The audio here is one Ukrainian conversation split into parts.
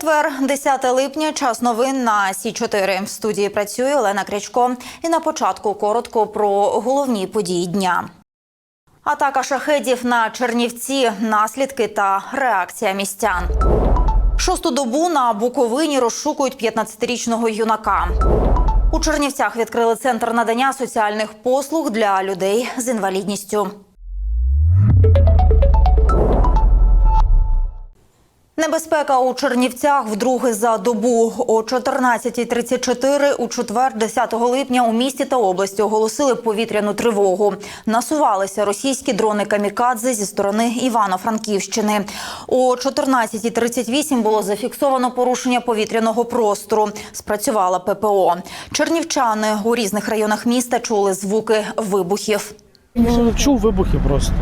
Четвер, 10 липня, час новин на Сі 4 В студії працює Олена Крячко. І на початку коротко про головні події дня. Атака шахедів на Чернівці, наслідки та реакція містян. Шосту добу на Буковині розшукують 15-річного юнака. У Чернівцях відкрили центр надання соціальних послуг для людей з інвалідністю. Небезпека у Чернівцях вдруге за добу. О 14.34 у четвер, 10 липня, у місті та області оголосили повітряну тривогу. Насувалися російські дрони камікадзе зі сторони Івано-Франківщини. О 14.38 було зафіксовано порушення повітряного простору. Спрацювала ППО. Чернівчани у різних районах міста чули звуки вибухів. Ну, чув вибухи просто.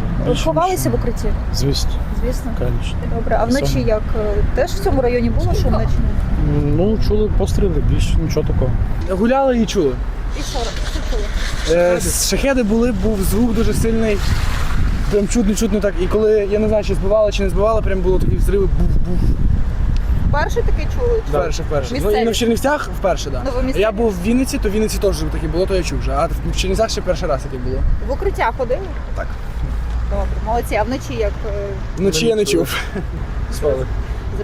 Ховалися в укритті, Звісно, звісно. звісно. Добре, а вночі Саме. як? Е, Теж в цьому районі було що вночі? Ну, чули постріли, більше нічого такого. Гуляли і чули. І що, що чули? Е, шахеди були, був звук дуже сильний. Прям чутно, чутно так. І коли я не знаю, чи збивали, чи не збивали, прям було такі взриви, був-був. Вперше таке чули? Вперше, вперше. Ну, Місцеві? і в Чернівцях вперше, так. Ну, ви Да. місцеві? Я був в Вінниці, то в Вінниці теж таке було, то я чув вже. А в Чернівцях ще перший раз таке було. В укриття ходили? Так. Добре, молодці. А вночі як е, Вночі я не чув. Спали.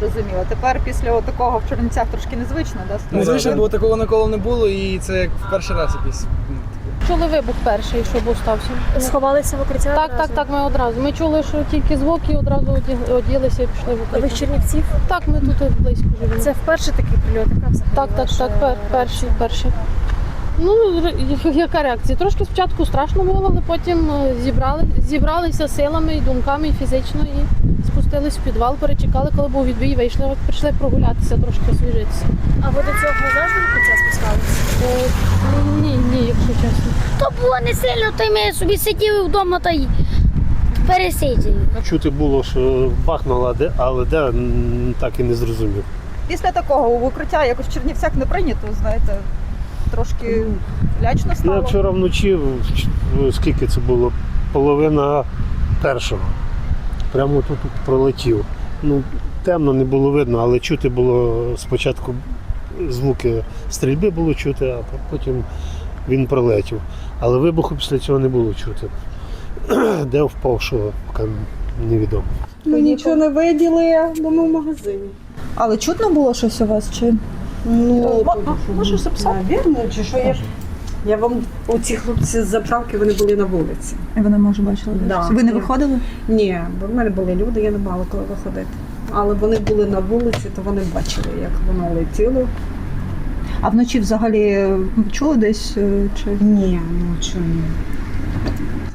зрозуміло? Тепер після такого в Чернівцях трошки незвично, да? стало? Незвично, бо такого ніколи не було, і це як в перший раз якийсь. ну. Чули вибух перший, що був стався. Сховалися в укриття? Так, так, так, ми одразу. Ми чули, що тільки звуки, одразу оді- оділися і пішли в А ви з укриття. Чернівців? Так, ми тут близько живемо. Це вперше такий прильот, яка взагалі Так, так, ваша так, пер, перший, перший. Ну, ре- яка реакція? Трошки спочатку страшно було, але потім е, зібрали, зібралися силами і думками, і фізично, і спустились в підвал, перечекали, коли був відбій, вийшли, от прийшли прогулятися, трошки освіжитися. А ви до цього завжди в укриття спускалися? Е, Ні, ні, якщо чесно. То було не сильно, то й ми собі сиділи вдома та й пересиділи. Чути було, що бахнуло, але де так і не зрозумів. Після такого укриття якось в Чернівцях не прийнято, знаєте, трошки лячно Я вчора вночі, скільки це було, половина першого. Прямо тут пролетів. Ну, темно не було видно, але чути було спочатку звуки стрільби було чути, а потім він пролетів. Але вибуху після цього не було чути. Де впав, що невідомо. Ми нічого не виділи, бо ми в магазині. Але чутно було щось у вас? Чи Ну, можеш записати? Навірно, чи що я. Я вам оці хлопці з заправки вони були на вулиці. вони може бачили? Да. Ви не виходили? Ні, бо в мене були люди, я не мала коли виходити. Але вони були на вулиці, то вони бачили, як воно летіло. А вночі взагалі чули десь е, чи Ні, ну чого ні.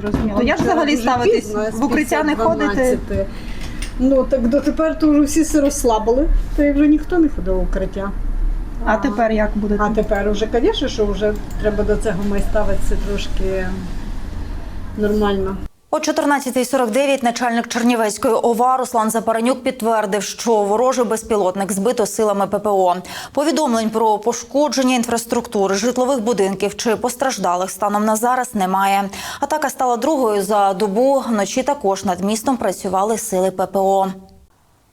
зрозуміло? То як взагалі ставитись? В укриття не ходите? Ну так дотепер то вже всі се розслабили, то і вже ніхто не ходив в укриття. А тепер як будете? А тепер вже, звісно, що вже треба до цього май ставитися трошки нормально. О 14.49 начальник Чернівецької ОВА Руслан Запаранюк підтвердив, що ворожий безпілотник збито силами ППО. Повідомлень про пошкодження інфраструктури, житлових будинків чи постраждалих станом на зараз немає. Атака стала другою за добу. Вночі також над містом працювали сили ППО.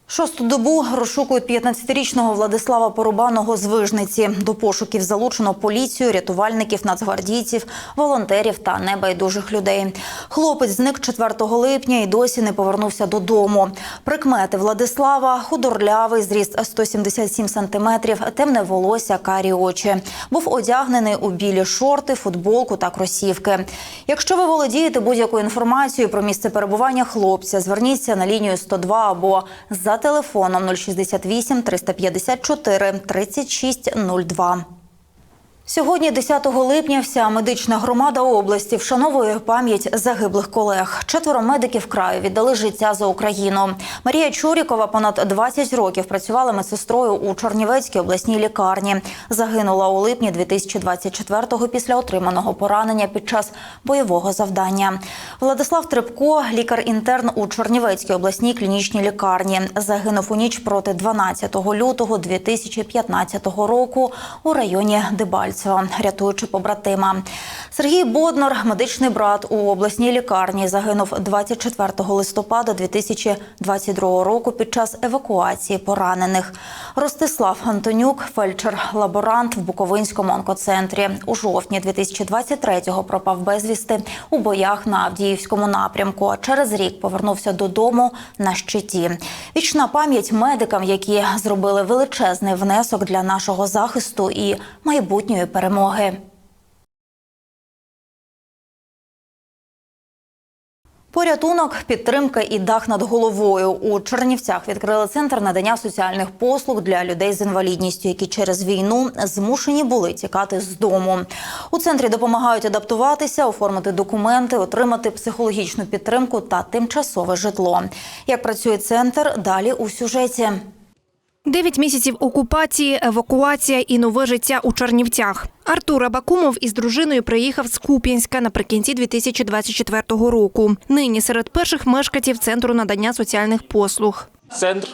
Шосту добу розшукують 15-річного Владислава Порубаного з Вижниці. До пошуків залучено поліцію, рятувальників, нацгвардійців, волонтерів та небайдужих людей. Хлопець зник 4 липня і досі не повернувся додому. Прикмети Владислава худорлявий, зріст 177 сантиметрів, темне волосся, карі очі. Був одягнений у білі шорти, футболку та кросівки. Якщо ви володієте будь-якою інформацією про місце перебування хлопця, зверніться на лінію 102 або за телефоном 068 354 3602. Сьогодні, 10 липня, вся медична громада області вшановує пам'ять загиблих колег. Четверо медиків краю віддали життя за Україну. Марія Чурікова понад 20 років працювала медсестрою у Чернівецькій обласній лікарні. Загинула у липні 2024-го після отриманого поранення під час бойового завдання. Владислав Трепко, лікар-інтерн у Чернівецькій обласній клінічній лікарні, загинув у ніч проти 12 лютого 2015 року у районі Дебальцево. Дебальцево, рятуючи побратима. Сергій Боднар, медичний брат у обласній лікарні, загинув 24 листопада 2022 року під час евакуації поранених. Ростислав Антонюк, фельдшер-лаборант в Буковинському онкоцентрі. У жовтні 2023-го пропав безвісти у боях на Авдіївському напрямку. А через рік повернувся додому на щиті. Вічна пам'ять медикам, які зробили величезний внесок для нашого захисту і майбутньої перемоги. Порятунок, підтримка і дах над головою у Чернівцях відкрили центр надання соціальних послуг для людей з інвалідністю, які через війну змушені були тікати з дому. У центрі допомагають адаптуватися, оформити документи, отримати психологічну підтримку та тимчасове житло. Як працює центр? Далі у сюжеті. Дев'ять місяців окупації, евакуація і нове життя у Чернівцях. Артур Абакумов із дружиною приїхав з Куп'янська наприкінці 2024 року. Нині серед перших мешканців центру надання соціальних послуг. Центр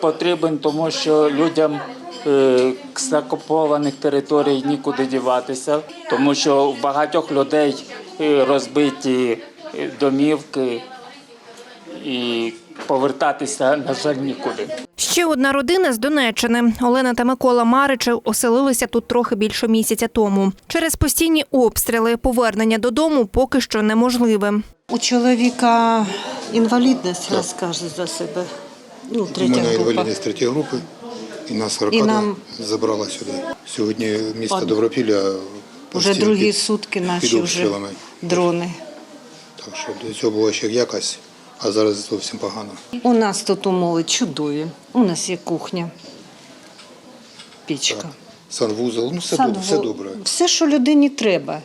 потрібен, тому що людям е, з окупованих територій нікуди діватися, тому що в багатьох людей е, розбиті е, домівки і повертатися, на жаль, нікуди. Ще одна родина з Донеччини. Олена та Микола Маричев оселилися тут трохи більше місяця тому. Через постійні обстріли повернення додому поки що неможливе. У чоловіка інвалідність розкаже за себе. Ну, У третя мене група. інвалідність третьої групи, і нас аркада І нам- забрала сюди. Сьогодні місто. Добропілля Вже другі під- сутки під наші вже дрони. Так що до цього було ще якось, а зараз зовсім погано. У нас тут умови чудові. У нас є кухня, пічка. Санвузол, ну все, Сад добре, все добре. Все, що людині треба.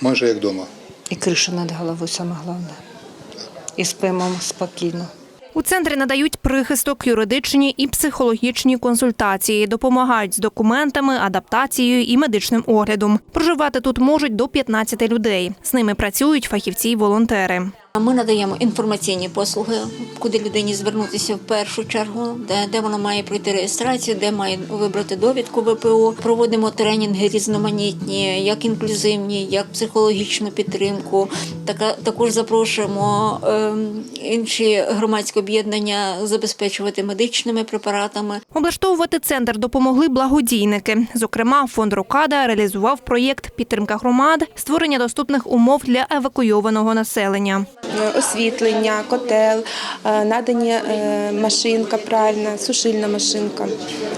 Майже як вдома. І криша над головою саме головне. І спимо спокійно. У центрі надають прихисток, юридичні і психологічні консультації, допомагають з документами, адаптацією і медичним оглядом. Проживати тут можуть до 15 людей. З ними працюють фахівці й волонтери. Ми надаємо інформаційні послуги, куди людині звернутися в першу чергу, де, де вона має пройти реєстрацію, де має вибрати довідку ВПО. Проводимо тренінги різноманітні, як інклюзивні, як психологічну підтримку. Така також запрошуємо ем, інші громадські об'єднання забезпечувати медичними препаратами. Облаштовувати центр допомогли благодійники. Зокрема, фонд Рокада реалізував проєкт підтримка громад, створення доступних умов для евакуйованого населення. Освітлення, котел, е, надані е, машинка пральна, сушильна машинка,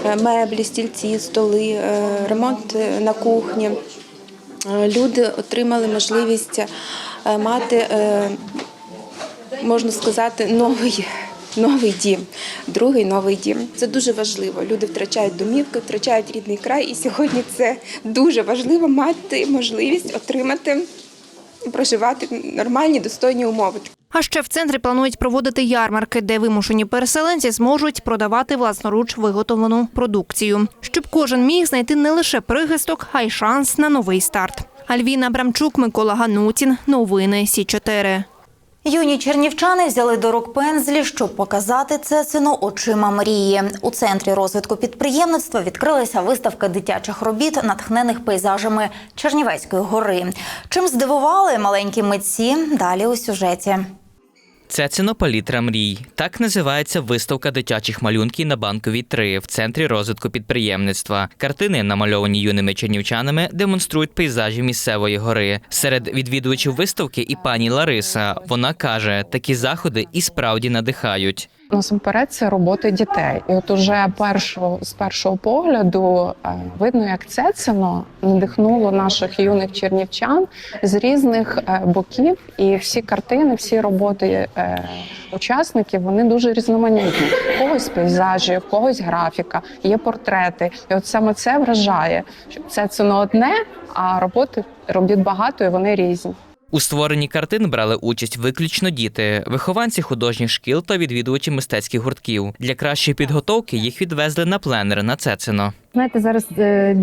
е, меблі, стільці, столи, е, ремонт е, на кухні. Е, Люди отримали можливість е, мати, е, можна сказати, новий. Новий дім, другий новий дім. Це дуже важливо. Люди втрачають домівки, втрачають рідний край, і сьогодні це дуже важливо мати можливість отримати, проживати нормальні достойні умови. А ще в центрі планують проводити ярмарки, де вимушені переселенці зможуть продавати власноруч виготовлену продукцію, щоб кожен міг знайти не лише прихисток, а й шанс на новий старт. Альвіна Брамчук, Микола Ганутін. Новини Сі 4 Юні чернівчани взяли до рук пензлі, щоб показати Цецину очима мрії. У центрі розвитку підприємництва відкрилася виставка дитячих робіт, натхнених пейзажами Чернівецької гори. Чим здивували маленькі митці? Далі у сюжеті. Цецино цінопалітра мрій. Так називається виставка дитячих малюнків на банковій 3 в центрі розвитку підприємництва. Картини, намальовані юними чернівчанами, демонструють пейзажі місцевої гори. Серед відвідувачів виставки і пані Лариса. Вона каже, такі заходи і справді надихають. Насамперед, це роботи дітей, і от уже першого з першого погляду е, видно, як Цецино надихнуло наших юних чернівчан з різних е, боків, і всі картини, всі роботи е, учасників вони дуже різноманітні. В когось пейзажі, в когось графіка, є портрети. І от саме це вражає, що Цецино одне, а роботи робіт багато і вони різні. У створенні картин брали участь виключно діти, вихованці художніх шкіл та відвідувачі мистецьких гуртків. Для кращої підготовки їх відвезли на пленер на Цецино. Знаєте, зараз е,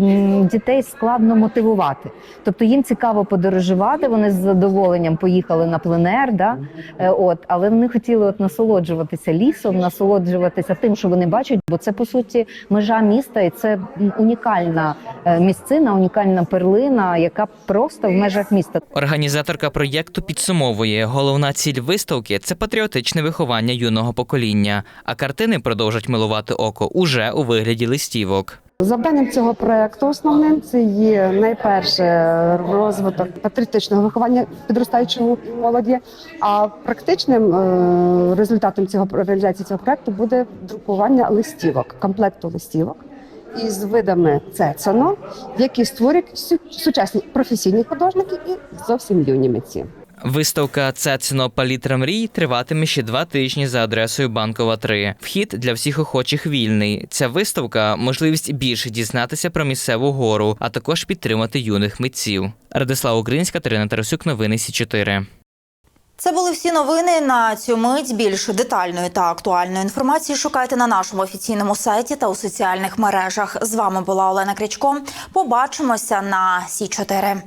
дітей складно мотивувати. Тобто їм цікаво подорожувати. Вони з задоволенням поїхали на пленер, да? Е, от, але вони хотіли от насолоджуватися лісом, насолоджуватися тим, що вони бачать, бо це по суті межа міста, і це унікальна е, місцина, унікальна перлина, яка просто в межах міста. Організаторка проєкту підсумовує, головна ціль виставки це патріотичне виховання юного покоління, а картини продовжать милувати око уже у вигляді листівок. Завданням цього проекту основним це є найперше розвиток патріотичного виховання підростаючої молоді. А практичним е, результатом цього реалізації цього проекту буде друкування листівок, комплекту листівок із видами Цецано, які створюють сучасні професійні художники і зовсім юні митці. Виставка Цецино палітра мрій триватиме ще два тижні за адресою Банкова 3. Вхід для всіх охочих вільний. Ця виставка можливість більше дізнатися про місцеву гору, а також підтримати юних митців. Радислава Українська, Тарина Тарасюк, новини Сі 4 Це були всі новини на цю мить. Більш детальної та актуальної інформації шукайте на нашому офіційному сайті та у соціальних мережах. З вами була Олена Крячко. Побачимося на Сі 4